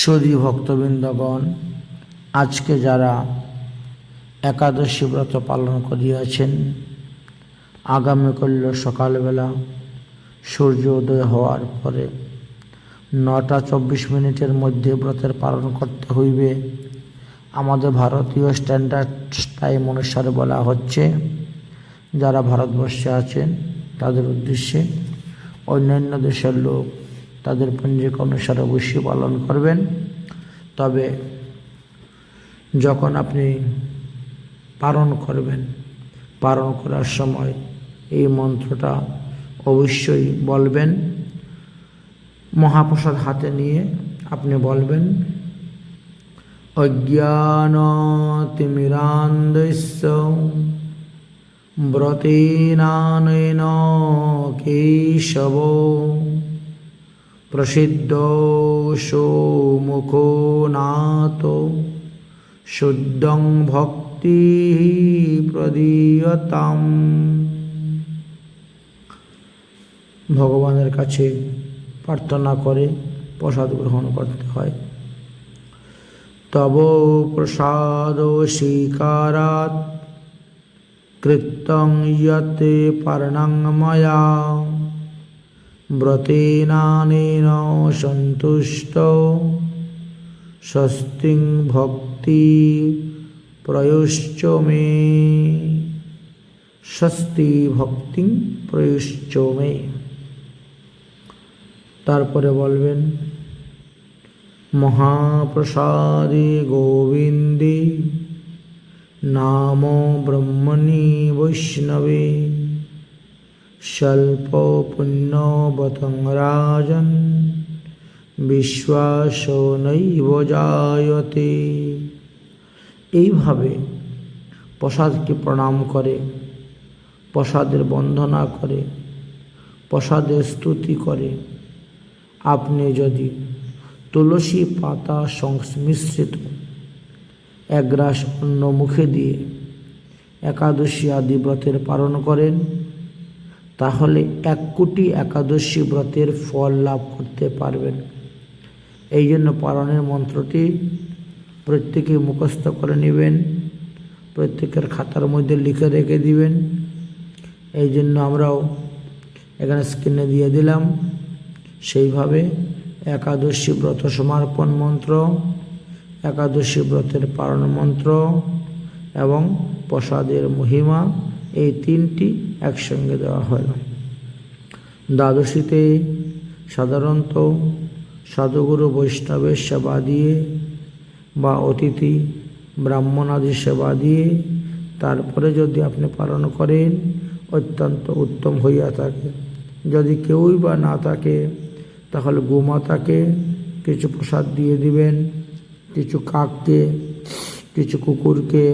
সুদী ভক্তবৃন্দগণ আজকে যারা একাদশী ব্রত পালন করিয়াছেন আগামীকাল সকালবেলা সূর্য উদয় হওয়ার পরে নটা চব্বিশ মিনিটের মধ্যে ব্রতের পালন করতে হইবে। আমাদের ভারতীয় স্ট্যান্ডার্ড টাইম অনুসারে বলা হচ্ছে, যারা ভারতবর্ষে আছেন, তাদের উদ্দেশ্যে অন্যান্য দেশের লোক তাদের পঞ্জিকা অনুসারে অবশ্যই পালন করবেন। তবে যখন আপনি পালন করবেন, পালন করার সময় এই মন্ত্রটা অবশ্যই বলবেন। মহাপ্রসাদ হাতে নিয়ে আপনি বলবেন অজ্ঞানতিমিরান্দস্য ব্রতেনানয়ন কেশব প্রসিদ্ধ মুখো নাত শুদ্ধং ভক্তি প্রদীয়তাম ভগবানের কাছে প্রার্থনা করে, প্রসাদ গ্রহণ করতে হয়। তব প্রসাদ স্বীকারাত কৃতং ইয়তে পর্ণং ময়া। ব্রতেনানেন সন্তুষ্ট স্বস্তিং ভক্তি প্রয়ুশ্চ মে স্বস্তি ভক্তি প্রয়ুশ্চ মে তারপরে বলবেন, মহাপ্রসাদে গোবিন্দে নাম ব্রহ্মণি বৈষ্ণবে। স্বল্প রাজন, বিশ্বাস নৈব জায়তে। এইভাবে প্রসাদকে প্রণাম করে, প্রসাদের বন্দনা করে, প্রসাদের স্তুতি করে। আপনি যদি তুলসী পাতা সংমিশ্রিত এক গ্রাস অন্ন মুখে দিয়ে একাদশী আদি ব্রতের পালন করেন তাহলে এক কোটি একাদশী ব্রতের ফল লাভ করতে পারবেন। এই জন্য পালনের মন্ত্রটি প্রত্যেকে মুখস্থ করে নেবেন, প্রত্যেকের খাতার মধ্যে লিখে রেখে দিবেন। এই জন্য আমরাও এখানে স্ক্রিনে দিয়ে দিলাম। সেইভাবে একাদশী ব্রত সমর্পণ মন্ত্র, একাদশী ব্রতের পালন মন্ত্র এবং প্রসাদের মহিমা এই তিনটি একসঙ্গে দেওয়া হল দ্বাদশীতে সাধারণত সাধুগুরু বৈষ্ণবের সেবা দিয়ে বা অতিথি ব্রাহ্মণাদি সেবা দিয়ে তারপরে যদি আপনি পালন করেন, অত্যন্ত উত্তম হইয়া থাকে। যদি কেউই বা না থাকে, তাহলে গোমাতাকে কিছু প্রসাদ দিয়ে দিবেন, কিছু কাককে, কিছু কুকুরকে,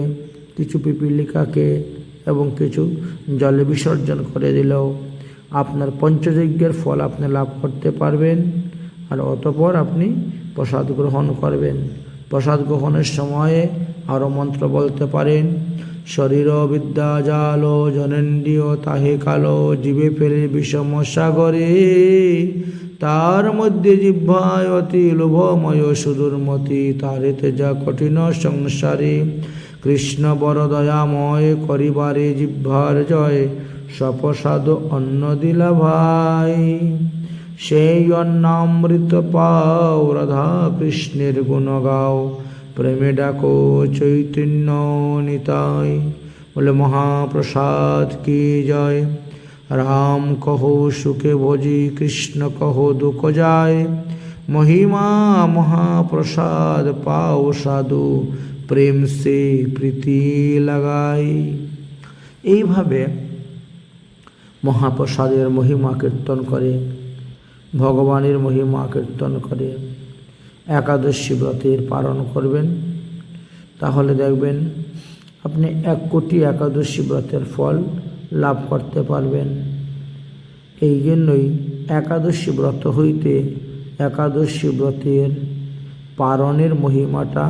কিছু পিপিলিকাকে এবং কিছু জলে বিসর্জন করে দিলেও আপনার পঞ্চযজ্ঞের ফল আপনি লাভ করতে পারবেন আর অতপর আপনি প্রসাদ গ্রহণ করবেন। প্রসাদ গ্রহণের সময়ে আরও মন্ত্র বলতে পারেন, শরীর বিদ্যা জাল, জনেন্দ্রিয় তাহে কালো, জীবে ফেলে বিষম সাগরে, তার মধ্যে জিহ্বায় অতি লোভময় সুদূরমতি, তারেতে যা কঠিন সংসারে কৃষ্ণ বড় দয়াময় করিবারে জিহ্বার জয়, সপসাদ অন্ন দিলা ভাই। সেই অন্নামৃত পাও, রাধা কৃষ্ণের গুণ গাও, প্রেমে ডাকো চৈতন্য নিতাই। বলে মহাপ্রসাদ কি জয়? রাম কহো সুখে ভজি, কৃষ্ণ কহো দুঃখ যায়। মহিমা মহাপ্রসাদ পাও সাধু প্রেম সে প্রীতি লাগাই এইভাবে মহাপ্রসাদের মহিমা কীর্তন করে, ভগবানের মহিমা কীর্তন করে, একাদশী ব্রতের পালন করবেন। তাহলে দেখবেন আপনি এক কোটি একাদশী ব্রতের ফল লাভ করতে পারবেন। এই জন্যই একাদশী ব্রত হইতে একাদশী ব্রতের পালনের মহিমাটা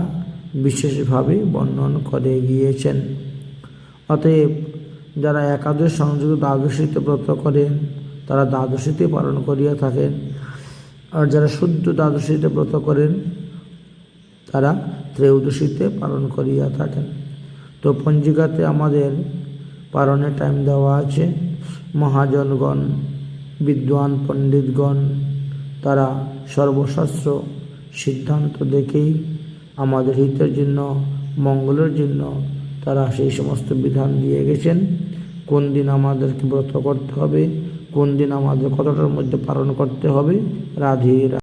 বিশেষভাবে বর্ণন করে গিয়েছেন। অতএব যারা একাদশ সংযুক্ত দ্বাদশীতে ব্রত করেন, তারা দ্বাদশীতে পালন করিয়া থাকেন। আর যারা শুদ্ধ দ্বাদশীতে ব্রত করেন, তারা ত্রয়োদশীতে পালন করিয়া থাকেন। তো পঞ্জিকাতে আমাদের পালনের টাইম দেওয়া আছে। মহাজনগণ, বিদ্বান পণ্ডিতগণ, তারা সর্বশাস্ত্র সিদ্ধান্ত দেখেই আমাদের হিতের জন্য, মঙ্গলের জন্য তারা সেই সমস্ত বিধান দিয়ে গেছেন। কোন দিন আমাদেরকে ব্রত করতে হবে, কোন দিন আমাদের কতটার মধ্যে পালন করতে হবে। রাধে।